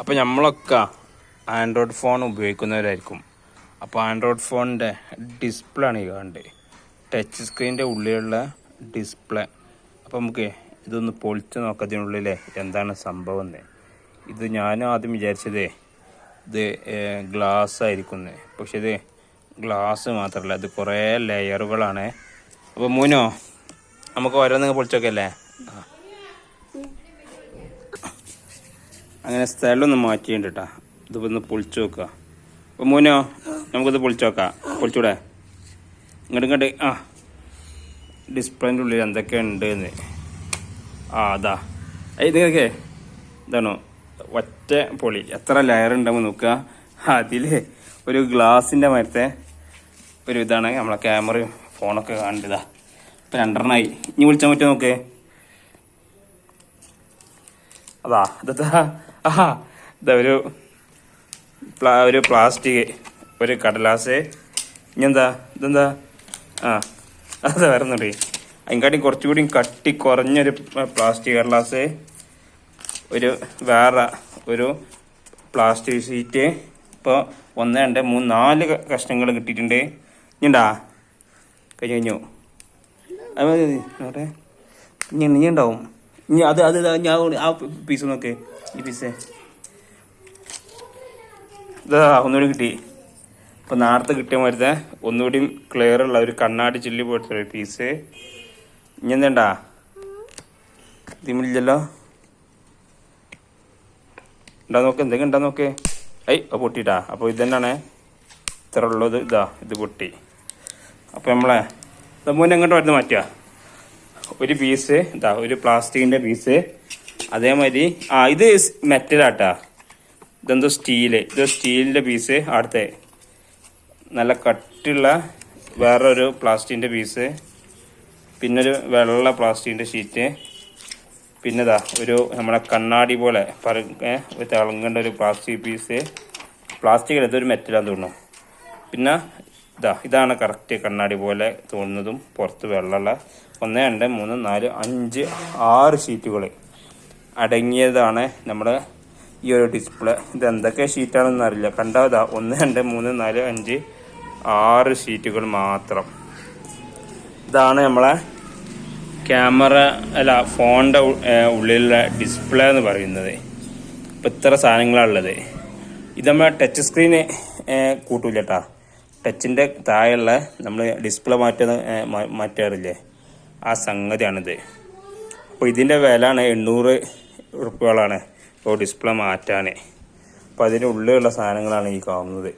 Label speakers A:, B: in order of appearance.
A: അപ്പോൾ നമ്മളൊക്കെ Android phone ഉപയോഗിക്കുന്നവരായിരിക്കും. അപ്പോൾ ആൻഡ്രോയിഡ് ഫോണിന്റെ ഡിസ്പ്ലേ ആണ് ഈ കാണേണ്ടത് ടച്ച് സ്ക്രീനിന്റെ ഉള്ളിലുള്ള ഡിസ്പ്ലേ. അപ്പോൾ നമുക്ക് ഇതൊന്ന് പൊളിച്ച് നോക്കാം ഇതിനുള്ളിലെ എന്താണ് സംഭവം എന്ന്. ഇത് ഞാൻ ആദ്യം വിചാരിച്ചതേ ഇത് ഗ്ലാസ് ആയിരിക്കും പക്ഷേ ഇത് ഗ്ലാസ് മാത്രമല്ല ഇത് കുറേ ലെയറുകളാണ്. അപ്പോൾ മൂനോ നമുക്ക് ഓരോന്നങ്ങ് പൊളിച്ചോക്കല്ലേ ആ. അങ്ങനെ സ്ഥലം ഒന്ന് മാറ്റിയിട്ടുണ്ട് കേട്ടോ ഇതിപ്പോൾ ഒന്ന് പൊളിച്ചു നോക്കുക അപ്പോൾ മോനോ നമുക്കിത് പൊളിച്ചു നോക്കാം. പൊളിച്ചൂടെ? ഇങ്ങോട്ട് ഇങ്ങോട്ട് ആ. ഡിസ്പ്ലേന്റെ ഉള്ളിൽ എന്തൊക്കെ ഉണ്ട് എന്ന് ആ അതാ. ഏയ് നിങ്ങൾക്ക് ഇതാണോ? ഒറ്റ പൊളി. എത്ര ലെയർ ഉണ്ടാവും നോക്കുക അതിൽ ഒരു ഗ്ലാസിന്റെ മരത്തെ ഒരു ഇതാണ് നമ്മളെ ക്യാമറയും ഫോണൊക്കെ കാണേണ്ടതാ ഇപ്പം രണ്ടെണ്ണമായി ഇനി വിളിച്ചാൽ പറ്റുമോ നോക്കേ? അതാ ഇതാ. ആ ഇതാ ഒരു പ്ലാ- ഒരു പ്ലാസ്റ്റിക് ഒരു കടലാസ്. ഇനിയെന്താ? ഇതെന്താ? ആ അത് വരുന്നുണ്ട് അതിനെക്കാട്ടി കുറച്ചുകൂടി കട്ടി കുറഞ്ഞൊരു പ്ലാസ്റ്റിക് കടലാസ്. ഒരു വേറെ ഒരു പ്ലാസ്റ്റിക് ഷീറ്റ് ഇപ്പോൾ ഒന്ന് രണ്ട് മൂന്ന് നാല് കഷ്ണങ്ങൾ കിട്ടിയിട്ടുണ്ട്. ഇനിണ്ടാ കഴിഞ്ഞു കഴിഞ്ഞു. അത്. നോട്ടെ ഇനി ഇനി ഉണ്ടാവും ഇനി അത് അത് ഞാൻ ആ പീസ് നോക്കേ ഈ പീസ് ഒന്നുകൂടി കിട്ടി. ഇപ്പൊ നേരത്തെ കിട്ടിയ മരുന്ന് ഒന്നുകൂടി ക്ലിയർ ഉള്ള ഒരു കണ്ണാടി ചില്ലി പോലത്തെ ഒരു പീസ് ഇനി എന്താ ഇതിമില്ലല്ലോ. ഉണ്ടാ നോക്ക് എന്തെങ്കിലും ഉണ്ടാ നോക്കേ. ഐ അപ്പൊ പൊട്ടിട്ടാ അപ്പോൾ ഇത് തന്നെയാണ് ഇത്ര ഉള്ളത്. ഇതാ ഇത് പൊട്ടി. അപ്പോൾ നമ്മളെ മുന്നേ എങ്ങോട്ട് വരുന്നത് മാറ്റുക ഒരു പീസ് ഇതാ ഒരു പ്ലാസ്റ്റിക്കിന്റെ പീസ് അതേമാതിരി ആ ഇത് മെറ്റലാട്ടാ ഇതെന്തോ സ്റ്റീൽ ഇത് സ്റ്റീലിന്റെ പീസ് അടുത്ത നല്ല കട്ടിയുള്ള വേറൊരു പ്ലാസ്റ്റിക്കിന്റെ പീസ് ഒരു വെള്ള പ്ലാസ്റ്റിക്കിന്റെ ഷീറ്റ് പിന്നെ ഇതാ ഒരു നമ്മളെ കണ്ണാടി പോലെ പറ തിളങ്ങേണ്ട ഒരു പ്ലാസ്റ്റിക് പീസ് പ്ലാസ്റ്റിക് ഇതൊരു മെറ്റലാന്ന് തോന്നുന്നു. പിന്നെ ഇതാ ഇതാണ് കറക്റ്റ് കണ്ണാടി പോലെ തോന്നുന്നതും പുറത്ത് വെള്ളമുള്ള ഒന്ന് രണ്ട് മൂന്ന് നാല് അഞ്ച് ആറ് ഷീറ്റുകൾ അടങ്ങിയതാണ് നമ്മുടെ ഈ ഒരു ഡിസ്പ്ലേ ഇത് എന്തൊക്കെ ഷീറ്റാണെന്ന് അറിയില്ല. കണ്ടോ? ഇതാ ഒന്ന് രണ്ട് മൂന്ന് നാല് അഞ്ച് ആറ് ഷീറ്റുകൾ മാത്രം. ഇതാണ് നമ്മളെ ക്യാമറ അല്ല ഫോണിന്റെ ഉള്ളിലുള്ള ഡിസ്പ്ലേ എന്ന് പറയുന്നത്. ഇപ്പം ഇത്ര സാധനങ്ങളാണുള്ളത് ഇത് നമ്മൾ ടച്ച് സ്ക്രീന് കൂട്ടൂല കേട്ടാ ടച്ചിന്റെ താഴെയുള്ള നമ്മൾ ഡിസ്പ്ലേ മാറ്റുന്ന മാറ്റാറില്ലേ? ആ സംഗതിയാണിത്. അപ്പോൾ ഇതിന്റെ വിലയാണ് എണ്ണൂറ് ഉറുപ്പുകളാണ് ഇപ്പോൾ ഡിസ്പ്ലേ മാറ്റാൻ അപ്പോൾ അതിന്റെ ഉള്ളിലുള്ള സാധനങ്ങളാണ് ഈ കാണുന്നത്.